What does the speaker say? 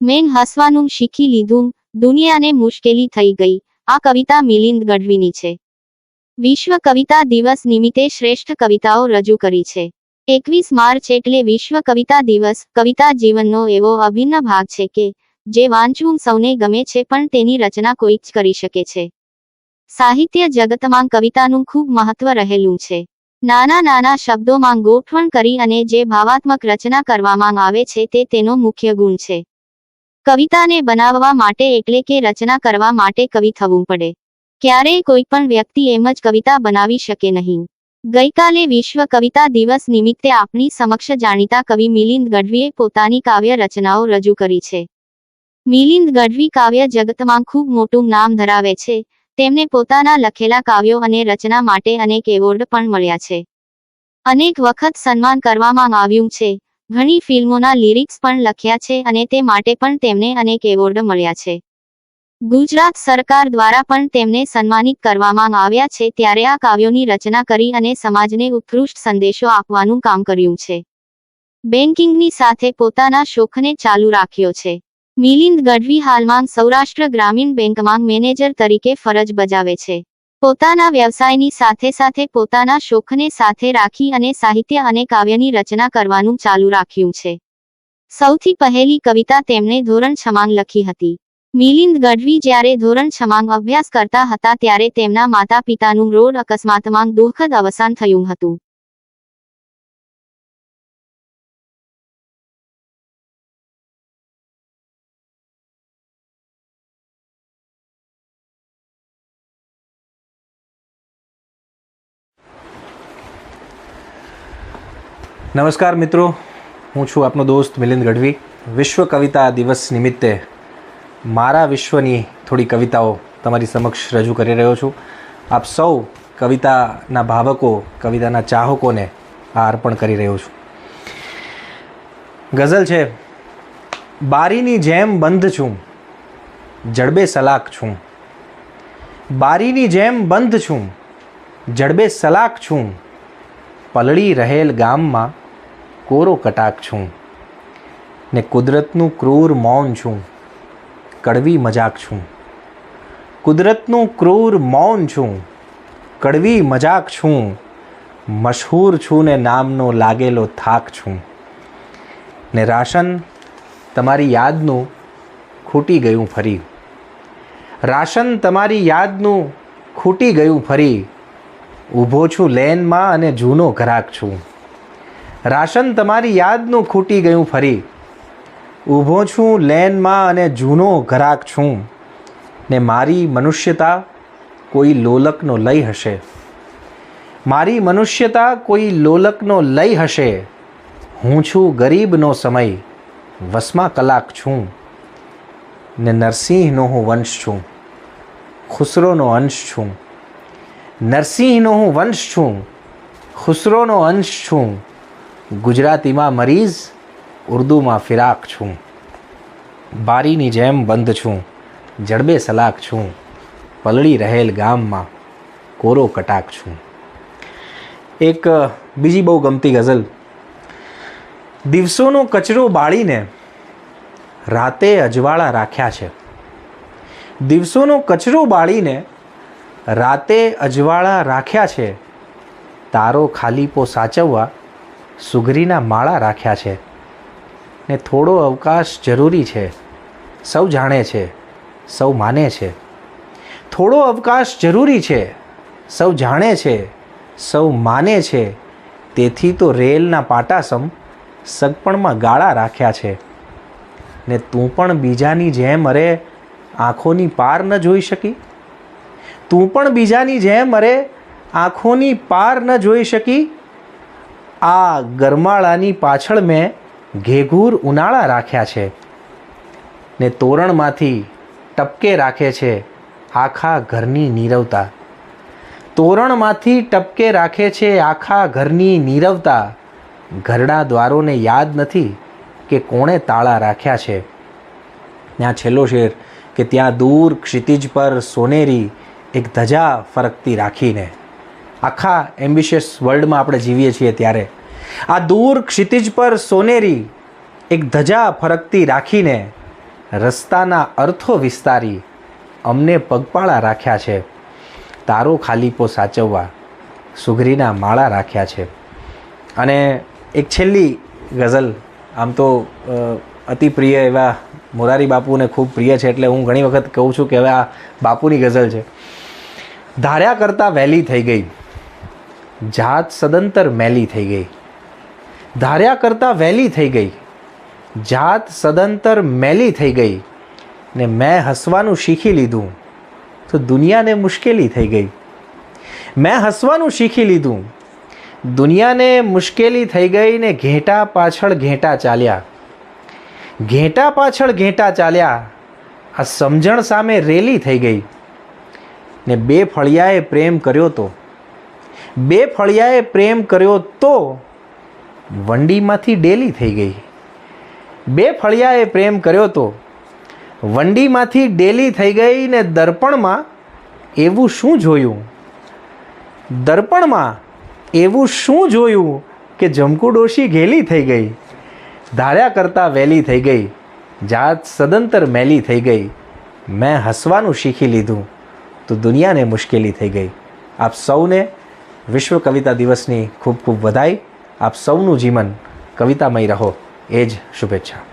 મેં હસવાનું શીખી લીધું, દુનિયાને મુશ્કેલી થઈ ગઈ, આ કવિતા મિલિંદ ગઢવીની છે. વિશ્વ કવિતા દિવસ નિમિત્તે શ્રેષ્ઠ કવિતાઓ રજૂ કરી છે. એકવીસ માર્ચ એટલે વિશ્વ કવિતા દિવસ, કવિતા જીવનનો એવો અભિન્ન ભાગ છે કે, જે વાંચવું સૌને ગમે છે પણ તેની રચના કોઈ જ કરી શકે છે. સાહિત્ય જગતમાં કવિતાનું ખૂબ મહત્વ રહેલું છે. નાના નાના શબ્દોમાં ગોઠવણ કરી અને જે ભાવાત્મક રચના કરવામાં આવે છે તે તેનો મુખ્ય ગુણ છે. કવિતાને બનાવવા માટે એટલે કે રચના કરવા માટે કવિ થવું પડે. ક્યારેય કોઈ પણ વ્યક્તિ એમ જ કવિતા બનાવી શકે નહીં. ગઈકાલે વિશ્વ કવિતા દિવસ નિમિત્તે આપણી સમક્ષ જાણીતા કવિ મિલિંદ ગઢવીએ પોતાની કાવ્ય રચનાઓ રજૂ કરી છે. મિલિંદ ગઢવી કાવ્ય જગતમાં ખૂબ મોટું નામ ધરાવે છે. તેમને પોતાના લખેલા કાવ્યો અને રચના માટે અનેક એવોર્ડ પણ મળ્યા છે. અનેક વખત સન્માન કરવામાં આવ્યું છે. ઘણી ફિલ્મોના લિરિક્સ પણ લખ્યા છે અને તે માટે પણ તેમને અનેક એવોર્ડ મળ્યા છે. ગુજરાત સરકાર દ્વારા પણ તેમને સન્માનિત કરવામાં આવ્યા છે ત્યારે આ કાવ્યોની રચના કરી અને સમાજને ઉત્કૃષ્ટ સંદેશો આપવાનું કામ કર્યું છે. બેન્કિંગની સાથે પોતાના શોખને ચાલુ રાખ્યો છે. મિલિંદ ગઢવી હાલમાં સૌરાષ્ટ્ર ગ્રામીણ બેંકમાં મેનેજર તરીકે ફરજ બજાવે છે. પોતાના વ્યવસાયની સાથે સાથે પોતાના શોખને સાથે રાખી અને સાહિત્ય અને કાવ્યની રચના કરવાનું ચાલુ રાખ્યું છે. સૌથી પહેલી કવિતા તેમણે ધોરણ છમાંગ લખી હતી. મિલિંદ ગઢવી જ્યારે ધોરણ છમાંગ અભ્યાસ કરતા હતા ત્યારે તેમના માતા પિતાનું રોડ અકસ્માતમાં દુઃખદ અવસાન થયું હતું. નમસ્કાર મિત્રો, હું છું આપનો દોસ્ત મિલિંદ ગઢવી. વિશ્વ કવિતા દિવસ નિમિત્તે મારા વિશ્વની થોડી કવિતાઓ તમારી સમક્ષ રજૂ કરી રહ્યો છું. આપ સૌ કવિતાના ભાવકો, કવિતાના ચાહકોને આ અર્પણ કરી રહ્યો છું. ગઝલ છે, બારીની જેમ બંધ છું, જડબે સલાક છું. બારીની જેમ બંધ છું, જડબે સલાક છું. પલળી રહેલ ગામમાં કોરો કટાક છું ને કુદરતનું ક્રૂર મૌન છું, કડવી મજાક છું. કુદરતનું ક્રૂર મૌન છું, કડવી મજાક છું, મશહૂર છું ને નામનો લાગેલો થાક છું. ને રાશન તમારી યાદનું ખૂટી ગયું ફરી. રાશન તમારી યાદનું ખૂટી ગયું ફરી. ઊભો છું લેનમાં અને જૂનો ઘરાક છું. રાશન તમારી યાદનું ખૂટી ગયું ફરી. ઊભો છું લેનમાં અને જૂનો ઘરાક છું. ને મારી મનુષ્યતા કોઈ લોલકનો લઈ હશે. મારી મનુષ્યતા કોઈ લોલકનો લઈ હશે. હું છું ગરીબનો સમય. વસમાં કલાક છું. ને નરસિંહનો હું વંશ છું. ખુસરોનો અંશ છું. નરસિંહનો હું વંશ છું. ખુસરોનો અંશ છું. ગુજરાતીમાં મરીઝ, ઉર્દુમાં ફિરાક છું. બારીની જેમ બંધ છું. જડબે સલાક છું. પલળી રહેલ ગામમાં કોરો કટાક છું. એક બીજી બહુ ગમતી ગઝલ. દિવસોનો કચરો બાળીને રાતે અજવાળા રાખ્યા છે. દિવસોનો કચરો બાળીને રાતે અજવાળા રાખ્યા છે. તારો ખાલીપો સાચવવા સુગરીના માળા રાખ્યા છે. ને થોડો અવકાશ જરૂરી છે. સૌ જાણે છે. સૌ માને છે. થોડો અવકાશ જરૂરી છે. સૌ જાણે છે. સૌ માને છે. તેથી તો રેલના પાટાસમ સગપણમાં ગાળા રાખ્યા છે. ને તું પણ બીજાની જેમ અરે આંખોની પાર ન જોઈ શકી? તું પણ બીજાની જેમ અરે આંખોની પાર ન જોઈ શકી? આ ગરમાળાની પાછળ મેં ઘેઘૂર ઉનાળા રાખ્યા છે ને તોરણમાંથી ટપકે રાખે છે આખા ઘરની નીરવતા. તોરણમાંથી ટપકે રાખે છે આખા ઘરની નીરવતા. ઘરડા દ્વારોને યાદ નથી કે કોણે તાળા રાખ્યા છે. ત્યાં છેલ્લો શેર કે ત્યાં દૂર ક્ષિતિજ પર સોનેરી એક ધજા ફરકતી રાખીને. આખા એમ્બિશિયસ વર્લ્ડમાં આપણે જીવીએ છીએ ત્યારે. આ દૂર ક્ષિતિજ પર સોનેરી એક ધજા ફરકતી રાખીને રસ્તાના અર્થો વિસ્તારી અમને પગપાળા રાખ્યા છે. તારો ખાલીપો સાચવવા સુઘરીના માળા રાખ્યા છે. અને એક છેલ્લી ગઝલ, આમ તો અતિ પ્રિય એવા મોરારી બાપુને ખૂબ પ્રિય છે એટલે હું ઘણી વખત કહું છું કે હવે આ બાપુની ગઝલ છે. ધાર્યા કરતાં વહેલી થઈ ગઈ. જાત સદંતર મેલી થઈ ગઈ. ધાર્યા કરતાં વહેલી થઈ ગઈ. જાત સદંતર મેલી થઈ ગઈ ને મેં હસવાનું શીખી લીધું તો દુનિયાને મુશ્કેલી થઈ ગઈ. મેં હસવાનું શીખી લીધું. દુનિયાને મુશ્કેલી થઈ ગઈ ને ઘેટા પાછળ ઘેટા ચાલ્યા. ઘેટા પાછળ ઘેટા ચાલ્યા. આ સમજણ સામે રેલી થઈ ગઈ. ને બે ફળિયાએ પ્રેમ કર્યો તો. બે ફળિયાએ પ્રેમ કર્યો તો વંડીમાંથી ડેલી થઈ ગઈ. બે ફળિયાએ પ્રેમ કર્યો તો વંડીમાંથી ડેલી થઈ ગઈ ને દર્પણમાં એવું શું જોયું? દર્પણમાં એવું શું જોયું કે જમકુ ડોશી ઘેલી થઈ ગઈ? ધાર્યા કરતાં વહેલી થઈ ગઈ. જાત સદંતર મેલી થઈ ગઈ. મેં હસવાનું શીખી લીધું. તો દુનિયાને મુશ્કેલી થઈ ગઈ. આપ સૌને વિશ્વ કવિતા દિવસની ખૂબ ખૂબ વધાઈ આપ સૌનું જીવન કવિતામય રહો. એ જ શુભેચ્છા.